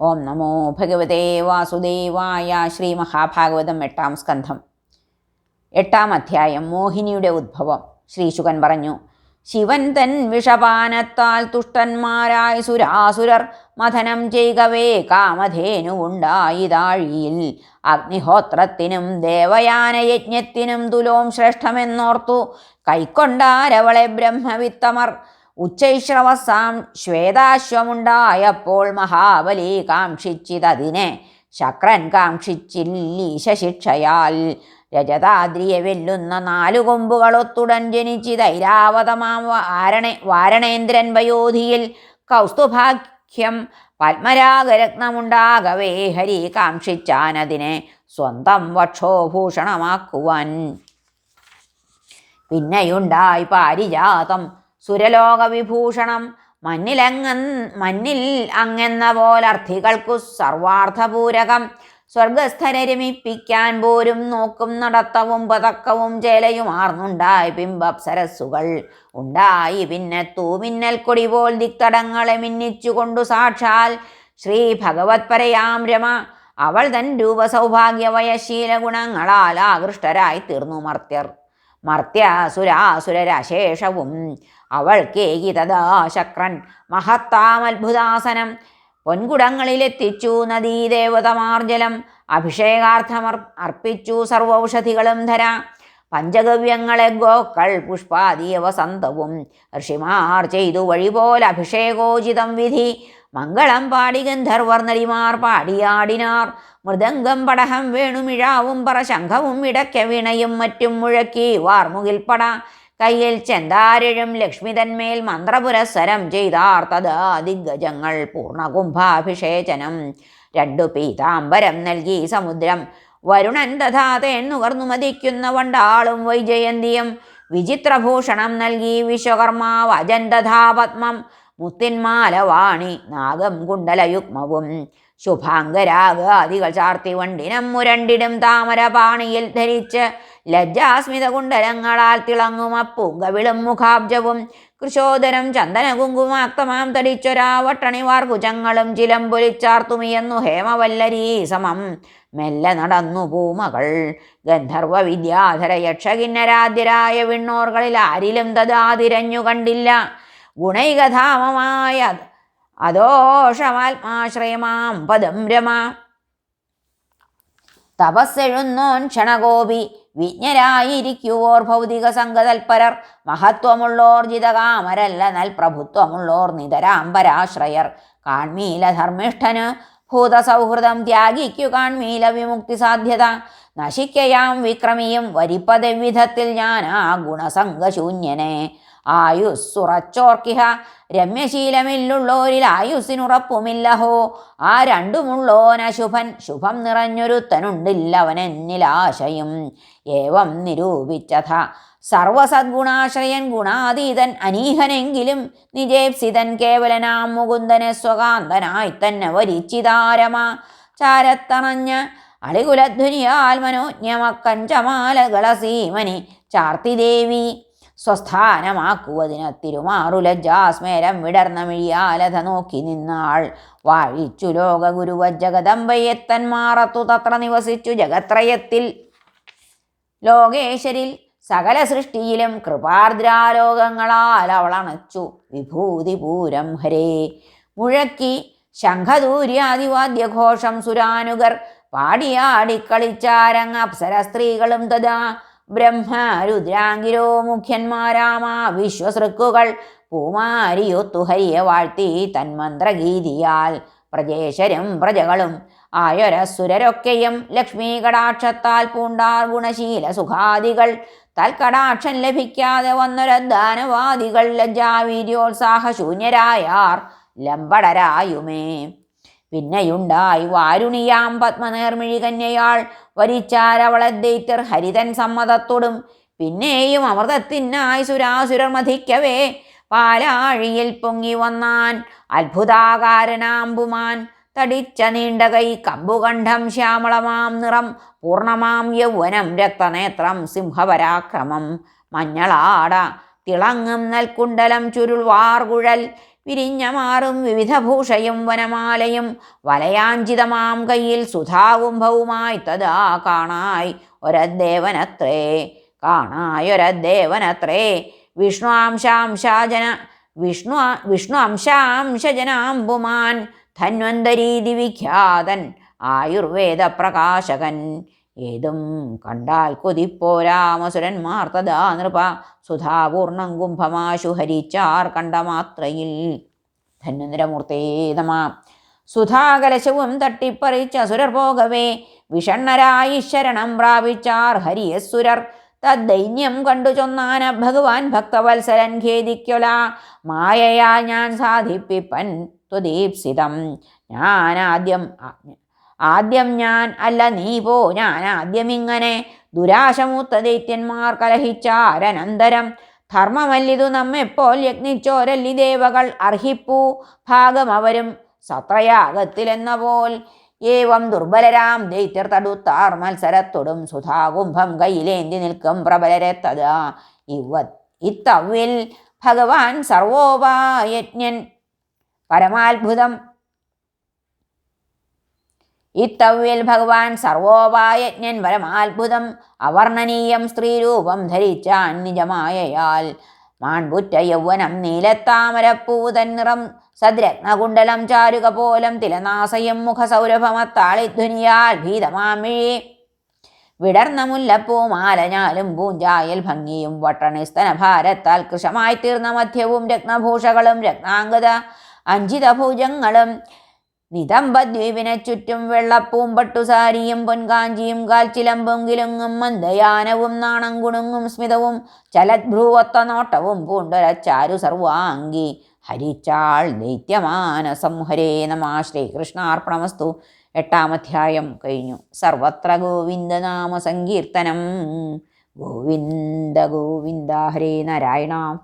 ഓം നമോ ഭഗവതേ വാസുദേവായ ശ്രീ മഹാഭാഗവതം എട്ടാം സ്കന്ധം. എട്ടാം അധ്യായം മോഹിനിയുടെ ഉദ്ഭവം. ശ്രീശുകൻ പറഞ്ഞു ശിവൻ തൻ വിഷപാനത്താൽ തുഷ്ടന്മാരായ സുരാസുരർ മഥനം ചെയ്യവേ കാമധേനുവുണ്ടായി താഴിയിൽ അഗ്നിഹോത്രത്തിനും ദേവയാനയജ്ഞത്തിനും തുലോം ശ്രേഷ്ഠമെന്നോർത്തു കൈക്കൊണ്ടാരവളെ ബ്രഹ്മവിത്തമർ ഉച്ചൈശ്രവസാം ശ്വേതാശ്വമുണ്ടായപ്പോൾ മഹാബലി കാക്ഷിച്ചിതതിനെ. ശക്രൻ കാക്ഷിച്ചില്ലീശ ശിക്ഷയാൽ രജതാദ്രിയെ വെല്ലുന്ന നാലു കൊമ്പുകളൊത്തുടൻ ജനിച്ചി ധൈരാവതമാം വാരണ വാരണേന്ദ്രൻ വയോധിയിൽ കൗസ്തുഭാഖ്യം പത്മരാഗരത്നമുണ്ടാകവേ ഹരി കാക്ഷിച്ചാനതിനെ സ്വന്തം വക്ഷോഭൂഷണമാക്കുവാൻ. പിന്നെയുണ്ടായി പാരിജാതം സുരലോകവിഭൂഷണം മഞ്ഞിലങ്ങൻ മഞ്ഞിൽ അങ്ങെന്ന പോലർത്ഥികൾക്കു സർവാർത്ഥപൂരകം. സ്വർഗസ്ഥരെ രമിപ്പിക്കാൻ പോരും നോക്കും നടത്തവും പതക്കവും ചേലയുമാർന്നുണ്ടായി ബിംബപ്സരസ്സുകൾ ഉണ്ടായി പിന്നെ തൂമിന്നൽ കൊടി പോൽ ദിക്തടങ്ങളെ മിന്നിച്ചുകൊണ്ടു സാക്ഷാൽ ശ്രീ ഭഗവത് പരയാം രമ. അവൾ തൻ രൂപസൗഭാഗ്യവയശീല ഗുണങ്ങളാൽ ആകൃഷ്ടരായി തീർന്നു മർത്യർ. മർത്യാസുരാസുരരശേഷവും അവൾ തഥാ ശക്രൻ. മഹത്താമത്ഭുതാസനം. പൊൻകുടങ്ങളിലെത്തിച്ചു നദീദേവതമാർജലം. അഭിഷേകാർത്ഥമർ അർപ്പിച്ചു സർവൗഷധികളും ധര. പഞ്ചഗവ്യങ്ങളെ ഗോക്കൾ പുഷ്പാദിയ വസന്തവും ഋഷിമാർ ചെയ്തു വഴിപോലഭിഷേകോചിതം വിധി. മംഗളം പാടി ഗന്ധർവർ നരിമാർ പാടിയാടിനാർ. മൃദംഗം പടഹം വേണുമിഴാവും പറ ശംഖവും ഇടയ്ക്ക വീണയും മറ്റും മുഴക്കി വാർമുകിൽ പട. കയ്യിൽ ചെന്താരിഴും ലക്ഷ്മി തന്മേൽ മന്ത്രപുരസ്സരം ചെയ്താർ. തഥാ ദിഗ്ഗജങ്ങൾ പൂർണകുംഭാഭിഷേചനം രണ്ടു പീതാംബരം നൽകി സമുദ്രം. വരുണൻ തഥാ തേൻ നുകർന്നു മതിക്കുന്ന വണ്ടാളും വൈജയന്തിയും. വിചിത്രഭൂഷണം നൽകി വിശ്വകർമാവ് അജൻ തഥാ പത്മം മുത്തിന്മാലവാണി നാഗം കുണ്ടലയുഗ്മവും. ശുഭാംഗരാഗാദികൾ ചാർത്തി വണ്ടിനം മുരണ്ടിടും താമരപാണിയിൽ ധരിച്ച് ലജ്ജാസ്മിത കുണ്ടലങ്ങളാൽ തിളങ്ങും അപ്പൂങ്കവിളും മുഖാബ്ജവും. കൃശോദരം ചന്ദന കുങ്കുമാക്തമാം തടിച്ചൊരാ വട്ടണിവാർ ചിലം ചിലമ്പൊലിച്ചാർത്തുമിയെന്നു ഹേമവല്ലരീ സമം. മെല്ലെ നടന്നു പൂമകൾ ഗന്ധർവ വിദ്യാധര യക്ഷകിന്നരാദ്യരായ വിണ്ണോർകളിൽ ആരിലും തഥാ തിരഞ്ഞു കണ്ടില്ല. ഗുണൈകധാമമായ അതോഷമാത്മാശ്രയമാം പദം രമ. തപസ്സെഴുന്നോൻ ക്ഷണഗോപി വിജ്ഞരായിരിക്കുവോർ ഭൗതിക സംഘതൽപരർ മഹത്വമുള്ളോർ ജിതകാമരല്ല നൽ പ്രഭുത്വമുള്ളോർ നിതരാംബരാശ്രയർ. കാൺമീല ധർമ്മിഷ്ഠന് ഭൂതസൗഹൃദം ത്യാഗിക്കു കാൺമീല വിമുക്തി സാധ്യത നശിക്കയാം വിക്രമിയും വരിപ്പതെവിധത്തിൽ ഞാൻ ആ ഗുണസംഗശൂന്യനെ ആയുസ്സുറച്ചോർക്കിഹ രമ്യശീലമില്ലുള്ളോരിൽ ആയുസ്സിനുറപ്പുമില്ലഹോ. ആ രണ്ടുമുള്ളോന ശുഭൻ ശുഭം നിറഞ്ഞൊരുത്തനുണ്ടില്ലവനെന്നിലാശയും. ഏവം നിരൂപിച്ചഥ സർവസദ്ഗുണാശ്രയൻ ഗുണാതീതൻ അനീഹനെങ്കിലും നിജേപ്സിതൻ കേവലനാം മുകുന്ദനെ സ്വകാന്തനായി തന്നെ വരിച്ചിതാരമ. ചാരത്തണഞ്ഞ് അളികുലധ്വനിയാൽ മനോജ്ഞമക്കഞ്ചമാലകളസീമനി ചാർത്തിദേവി. സ്വസ്ഥാനമാക്കുവതിന് തിരുമാറുലജ്ജാസ്മേരം വിടർന്ന മിഴിയാലത നോക്കി നിന്നാൾ. വാഴിച്ചു ലോക ഗുരുവ ജഗദമ്പയെത്തന്മാറത്തു തത്ര നിവസിച്ചു ജഗത്രയത്തിൽ. ലോകേശ്വരിൽ സകല സൃഷ്ടിയിലും കൃപാർദ്രാലോകങ്ങളാൽ അവളണച്ചു. വിഭൂതിപൂരം ഹരേ. മുഴക്കി ശംഖദൂര്യാദിവാദ്യഘോഷം സുരാനുഗർ പാടിയാടിക്കളിച്ചാരങ്ങ അപ്സര സ്ത്രീകളും തഥാ. ബ്രഹ്മ രുദ്രാങ്കിരോ മുഖ്യന്മാരാമാ വിശ്വസൃക്കുകൾ പൂമാരിയൊത്തു ഹരിയെ വാഴ്ത്തി തന്മന്ത്രഗീതിയാൽ. പ്രജേശരും പ്രജകളും ആയൊരസുരരൊക്കെയും ലക്ഷ്മീ കടാക്ഷത്താൽ പൂണ്ടാർ ഗുണശീല സുഖാദികൾ. തൽക്കടാക്ഷം ലഭിക്കാതെ വന്നൊരദാനവാദികൾ ലജ്ജാവീര്യോത്സാഹശൂന്യരായാർ ലംബടരായുമേ. പിന്നെയുണ്ടായി. വാരുണിയാം പത്മനേർമിഴി കന്യയാൾ വരിച്ചാരവളെ ദൈത്യർ ഹരിതൻ സമ്മതത്തോടും. പിന്നെയും അമൃതത്തിനായി സുരാസുരർ മധിക്കവേ പാലാഴിയിൽ പൊങ്ങി വന്നാൻ അത്ഭുതാകാരനാമ്പുമാൻ. തടിച്ച നീണ്ട കൈ കമ്പുകണ്ഠം ശ്യാമളമാം നിറം പൂർണമാം യൗവനം രക്തനേത്രം സിംഹപരാക്രമം മഞ്ഞളാട തിളങ്ങും നൽകുണ്ടലം ചുരുൾ വാർകുഴൽ വിരിഞ്ഞമാറും വിവിധ ഭൂഷയും വനമാലയും വലയാഞ്ചിതമാം കയ്യിൽ സുധാകുംഭവുമായി തഥാ കാണായി ഒരദ്ദേവനത്രേ കാണായൊരദ്ദേവനത്രേ വിഷ്ണു അംശാംശാജന വിഷ്ണു വിഷ്ണു അംശാംശജനാംബുമാൻ ധന്വന്തരീതി വിഖ്യാതൻ ആയുർവേദ പ്രകാശകൻ ഏതും കണ്ടാൽ കൊതിപ്പോരാമസുരന്മാർ തഥാ നൃപ. സുധാപൂർണം കുംഭമാശു ഹരിച്ചാർ കണ്ട മാത്രയിൽ ധന്വന്തരമൂർത്തേ സുധാകലശവും തട്ടിപ്പറിച്ച സുരർ പോകവേ വിഷണ്ണരായി ശരണം പ്രാപിച്ചാർ ഹരിയസുരർ. തദ്ദൈന്യം കണ്ടു ചൊന്നാന ഭഗവാൻ ഭക്തവത്സരൻ ഖേദിക്കൊല. മായയാ ഞാൻ സാധിപ്പിപ്പൻ ത്വദീപ്സിതം. ഞാനാദ്യം ആദ്യം ഞാൻ അല്ല നീ പോ ഞാൻ ആദ്യം ഇങ്ങനെ. ദുരാശമൂത്ത ദൈത്യന്മാർ കലഹിച്ചാരനന്തരം ധർമ്മമല്ലിതു നമ്മെപ്പോൾ യജ്ഞിച്ചോരല്ലി ദേവകൾ അർഹിപ്പൂ. ഭാഗം അവരും സത്രയാഗത്തിലെന്ന പോൽ. ഏവം ദുർബലരാം ദൈത്യർ തടുത്താർ മത്സരത്തൊടും. സുധാകുംഭം കയ്യിലേന്തി നിൽക്കും പ്രബലരെ തഥാ. ഇവ ഇത്തവിൽ ഭഗവാൻ സർവോപായജ്ഞൻ. പരമാത്ഭുതം ഇത്തവ്യൽ ഭഗവാൻ സർവോപായജ്ഞൻ പരമാത്ഭുതം അവർണനീയം സ്ത്രീരൂപം ധരിച്ചാൻ നിജമായയാൽ. മാൺപുറ്റ യൗവനം നീലത്താമരപ്പൂതൻ നിറം സദ്രത്നകുണ്ടലം ചാരുകപോലം തിലനാസയം മുഖസൗരഭമത്താളിധ്വനിയാൽ ഭീതമാമിഴി വിടർന്ന മുല്ലപ്പൂ മാലഞ്ഞാലും പൂഞ്ചായൽ ഭംഗിയും വട്ടണിസ്തന ഭാരത്താൽ കൃഷമായി തീർന്ന മധ്യവും രത്നഭൂഷകളും രത്നാംഗത അഞ്ചിത ഭുജങ്ങളും നിതംബദ്വീപിനെ ചുറ്റും വെള്ളപ്പൂമ്പട്ടുസാരിയും പൊൻകാഞ്ചിയും കാൽച്ചിലമ്പും കിലുങ്ങും മന്ദയാനവും നാണം കുണുങ്ങും സ്മിതവും ചലദ്ഭ്രൂവത്ത നോട്ടവും പൂണ്ടൊര ചാരു സർവാംഗി ഹരിച്ചാൾ ദൈത്യമാനസം ഹരേ നമ. ശ്രീകൃഷ്ണാർപ്പണമസ്തു. എട്ടാമധ്യായം കഴിഞ്ഞു. സർവത്ര ഗോവിന്ദനാമ സങ്കീർത്തനം. ഗോവിന്ദ ഗോവിന്ദ ഹരേ നാരായണ.